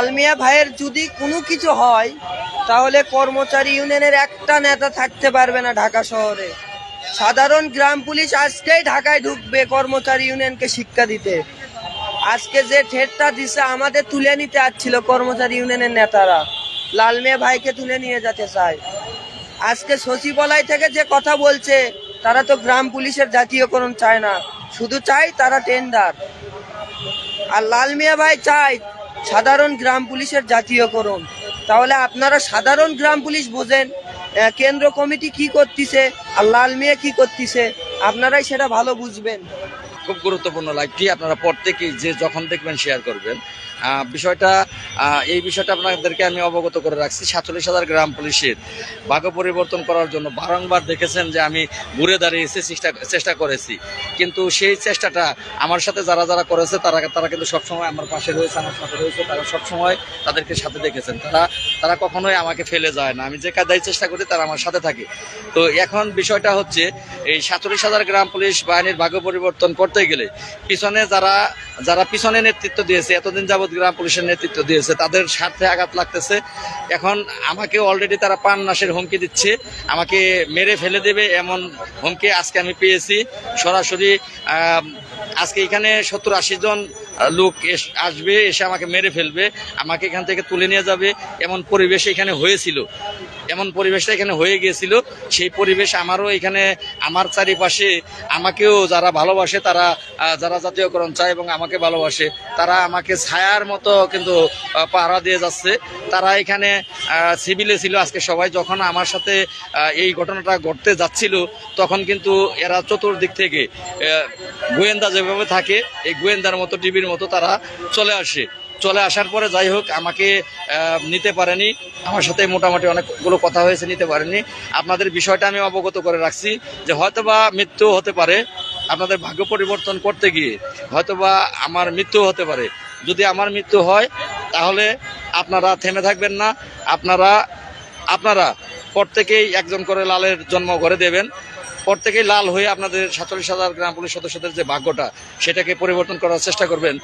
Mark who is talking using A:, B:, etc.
A: লাল মিয়া ভাইয়ের যদি কোনো কিছু হয়, তাহলে কর্মচারী ইউনিয়নের একটা নেতা থাকতে পারবে না ঢাকা শহরে। সাধারণ গ্রাম পুলিশ আজকেই ঢাকায় ঢুকবে কর্মচারী ইউনিয়নকে শিক্ষা দিতে। আজকে যে ঠেটটা দিছে আমাদের তুলে নিতে আসছিল কর্মচারী ইউনিয়নের নেতারা। লালমিয়া ভাইকে তুলে নিয়ে যেতে চায়। আজকে সচিবালয় থেকে যে কথা বলছে, তারা তো গ্রাম পুলিশের জাতীয়করণ চায় না। শুধু চায় তারা টেন্ডার। আর লালমিয়া ভাই চাই সাধারণ গ্রাম পুলিশের জাতীয়করণ। তাহলে আপনারা সাধারণ গ্রাম পুলিশ বোঝেন কেন্দ্র কমিটি কি করতেছে, আর লাল মেয়ে কি করতেছে, আপনারাই সেটা ভালো বুঝবেন।
B: খুব গুরুত্বপূর্ণ লাইভটি আপনারা প্রত্যেকেই যে যখন দেখবেন শেয়ার করবেন। বিষয়টা এই বিষয়টা আপনাদেরকে আমি অবগত করে রাখছি। সাতচল্লিশ হাজার গ্রাম পুলিশের ভাগ্য পরিবর্তন করার জন্য বারংবার দেখেছেন যে আমি ঘুরে দাঁড়িয়েছি, চেষ্টা চেষ্টা করেছি। কিন্তু সেই চেষ্টাটা আমার সাথে যারা যারা করেছে, তারা তারা কিন্তু সবসময় আমার পাশে রয়েছে, আমার সাথে রয়েছে। তারা সবসময় তাদেরকে সাথে দেখেছেন। তারা তারা কখনোই আমাকে ফেলে যায় না। আমি যে কাদায় চেষ্টা করি, তারা আমার সাথে থাকে। তো এখন বিষয়টা হচ্ছে, এই সাতচল্লিশ হাজার গ্রাম পুলিশ বাহিনীর ভাগ্য পরিবর্তন করতে গেলে, পিছনে যারা যারা পিছনে নেতৃত্ব দিয়েছে, এতদিন যাবৎ গ্রাম পুলিশের নেতৃত্ব দিয়েছে, তাদের স্বার্থে আঘাত লাগতেছে। এখন আমাকে অলরেডি তারা প্রাণ নাশের হুমকি দিচ্ছে, আমাকে মেরে ফেলে দেবে এমন হুমকি আজকে আমি পেয়েছি। সরাসরি আজকে এখানে সত্তর আশি জন লোক আসবে, এসে আমাকে মেরে ফেলবে, আমাকে এখান থেকে তুলে নিয়ে যাবে, এমন পরিবেশ এখানে হয়েছিল। এমন পরিবেশটা এখানে হয়ে গিয়েছিল, সেই পরিবেশ আমারও এখানে, আমার চারিপাশে, আমাকেও যারা ভালোবাসে তারা যারা জাতীয়করণ চায় এবং আমাকে ভালোবাসে, তারা আমাকে ছায়ার মতো কিন্তু পাহারা দিয়ে যাচ্ছে। তারা এখানে সিভিলে ছিল আজকে সবাই, যখন আমার সাথে এই ঘটনাটা ঘটতে যাচ্ছিল, তখন কিন্তু এরা চতুর্দিক থেকে গোয়েন্দা যেভাবে থাকে, এই গোয়েন্দার মতো, টিভির মতো তারা চলে আসে। চলে আসার পরে যাই হোক, আমাকে নিতে পারেনি। আমার সাথে মোটামুটি অনেকগুলো কথা হয়েছে, নিতে পারেনি। আপনাদের বিষয়টা আমি অবগত করে রাখছি যে হয়তোবা মৃত্যু হতে পারে। আপনাদের ভাগ্য পরিবর্তন করতে গিয়ে হয়তোবা আমার মৃত্যু হতে পারে। যদি আমার মৃত্যু হয়, তাহলে আপনারা থেমে থাকবেন না। আপনারা আপনারা প্রত্যেকেই একজন করে লালের জন্ম করে দেবেন। প্রত্যেকেই লাল হয়ে আপনাদের সাতচল্লিশ হাজার গ্রাম পুলিশ সদস্যদের যে ভাগ্যটা, সেটাকে পরিবর্তন করার চেষ্টা করবেন।